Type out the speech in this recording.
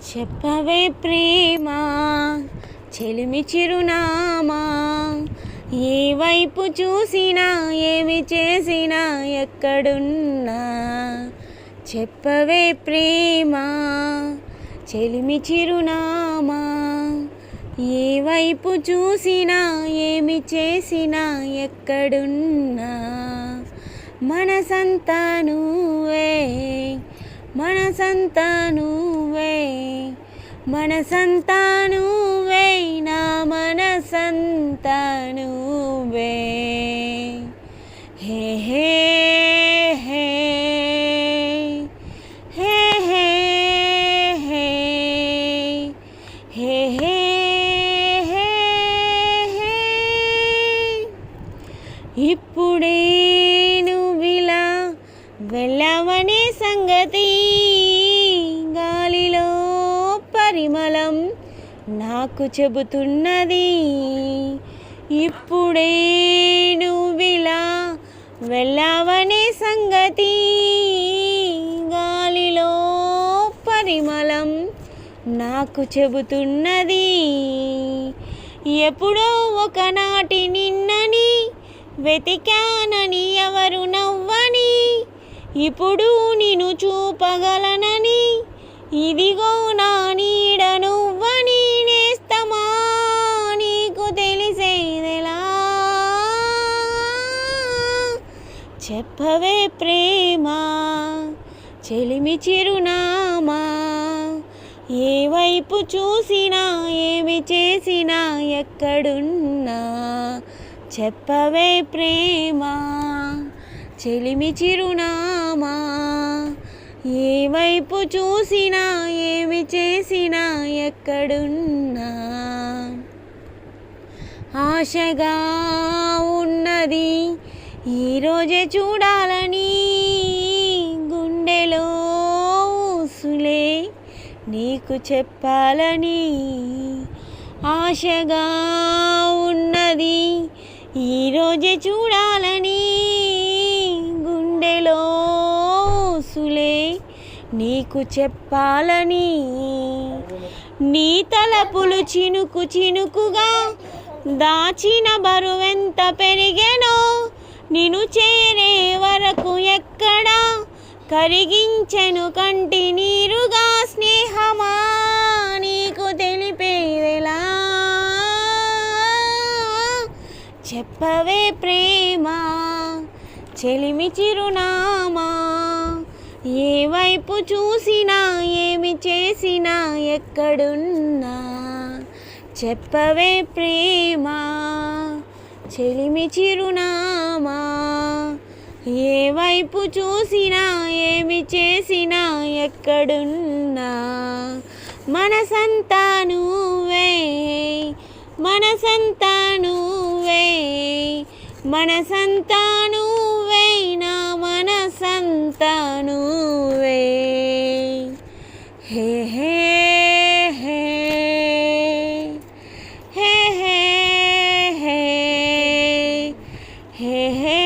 చెప్పవే ప్రేమ చెలిమి చిరునామా. ఏ వైపు చూసినా ఏమి చేసినా ఎక్కడున్నా. చెప్పవే ప్రేమ చెలిమి చిరునామా. ఏ వైపు చూసినా ఏమి చేసినా ఎక్కడున్నా. మనసంతా నువ్వే మనసంతా నువ్వే. మనసంతా నువ్వే నా మనసంతా నువ్వే. హే హే హే హే హే హే హే హే హే హే. ఇప్పుడే నువ్విలా వెళ్ళావనే సంగతి పరిమళం నాకు చెబుతున్నది. ఇప్పుడే నువ్విలా వెళ్ళవనే సంగతి. గాలిలో పరిమళం నాకు చెబుతున్నది. ఎప్పుడో ఒకనాటి నిన్నని వెతికానని ఎవరు నవ్వని ఇప్పుడు నిన్ను చూపగలనని ఇదిగో నాని చెప్పవే ప్రేమ చెలిమి చిరునామా. ఏ వైపు చూసినా ఏమి చేసినా ఎక్కడున్నా. చెప్పవే ప్రేమ చెలిమి చిరునామా. ఏ వైపు చూసినా ఏమి చేసినా ఎక్కడున్నా. ఆశగా ఉన్నది ఈరోజే చూడాలని గుండెలో ఊసులే నీకు చెప్పాలని ఆశగా ఉన్నది. ఈరోజే చూడాలని గుండెలో ఊసులే నీకు చెప్పాలని నీ తలపులు చినుకు చినుకుగా దాచిన బరువెంత పెరిగెనో నిను చేరే వరకు ఎక్కడా? కరిగించెను కంటి నీరుగా స్నేహమా? నీకు తెలిపేదెలా చెప్పవే ప్రేమ చెలిమి చిరునామా? ఏ వైపు చూసినా ఏమి చేసినా ఎక్కడున్నా? చెప్పవే ప్రేమా. చెలిమి చిరునామా ఏ వైపు చూసినా ఏమి చేసినా ఎక్కడున్నా? మనసంతా నువ్వే మనసంతా నువ్వే మనసంతా నువ్వే నా మనసంతా నువ్వే. హే హే Hey, hey.